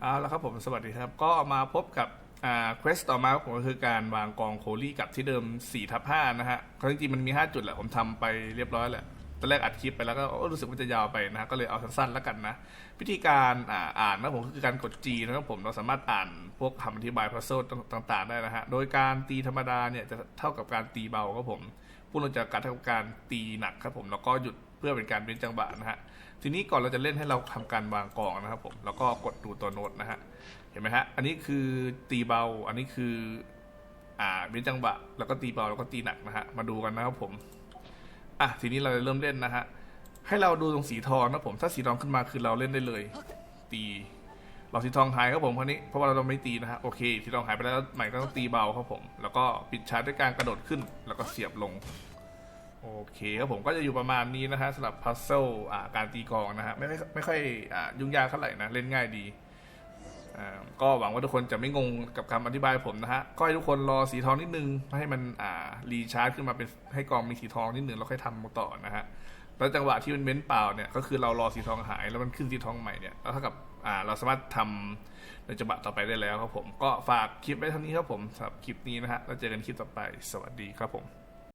เอาละครับผมสวัสดีครับ ก็มาพบกับเควสต่อมาผมก็คือการวางกองโคลี่กับที่เดิม4ทับ5นะฮะเขาจริงๆมันมี 5 จุดแหละ ผมทำไปเรียบร้อยแหละตอนแรกอัดคลิปไปแล้วก็รู้สึกว่าจะยาวไปนะฮะก็เลยเอาสั้นๆแล้วกันนะ วิธีการอ่าอานนะผมก็คือการกด G นะครับผมเราสามารถอ่านพวกคำอธิบายพัซเซิลต่างๆ ได้นะฮะ โดยการตีธรรมดาเนี่ยจะเท่ากับการตีเบาครับผมพูดลงจากการเท่ากับการตีหนักครับผมแล้วก็หยุด เพื่อเป็นการเว้นจังหวะนะฮะทีนี้ก่อนเราจะเล่นให้เราทำการวางกองนะครับผมแล้วก็กดดูตัวโน้ตนะฮะเห็นไหมฮะอันนี้คือตีเบาอันนี้คืออ่าเป็นจังหวะแล้วก็ตีเบาแล้วก็ตีหนักนะฮะมาดูกันนะครับผมอะทีนี้เราจะเริ่มเล่นนะฮะให้เราดูตรงสีทองนะผม ถ้าสีทองขึ้นมาคือเราเล่นได้เลย ตีเราสีทองหายครับผมคราวนี้เพราะว่าเราต้องไม่ตีนะฮะโอเค สีทองหายไปแล้วใหม่ก็ต้องตีเบาครับผม แล้วก็ปิดชาร์จด้วยการกระโดดขึ้น แล้วก็เสียบลง โอเคครับผมก็จะอยู่ประมาณนี้นะฮะสำหรับพัซเซิลอ่การตีกองนะฮะไม่ค่อยไม่ค่อยอยุ่งยากเท่าไหร่นะ เล่นง่ายดีก็หวังว่าทุกคนจะไม่งงกับคำอธิบายผมนะฮะ ก็ให้ทุกคนรอสีทองนิดนึง ให้มันอ่ารีชาร์จขึ้นมาเป็นให้กองมีสีทองนิดนึงแล้วค่อยทำต่อนะฮะ แล้วจังหวะที่มันเว้นเปล่าเนี่ยก็คือเรารอสีทองหายแล้วมันขึ้นสีทองใหม่เนี่ยแล้วเท่ากับอ่าเราสามารถทำในจังหวะต่อไปได้แล้วครับผม ก็ฝากคลิปไว้เท่านี้ครับผมสำหรับคลิปนี้นะฮะแล้วเจอกันคลิปต่อไป สวัสดีครับผม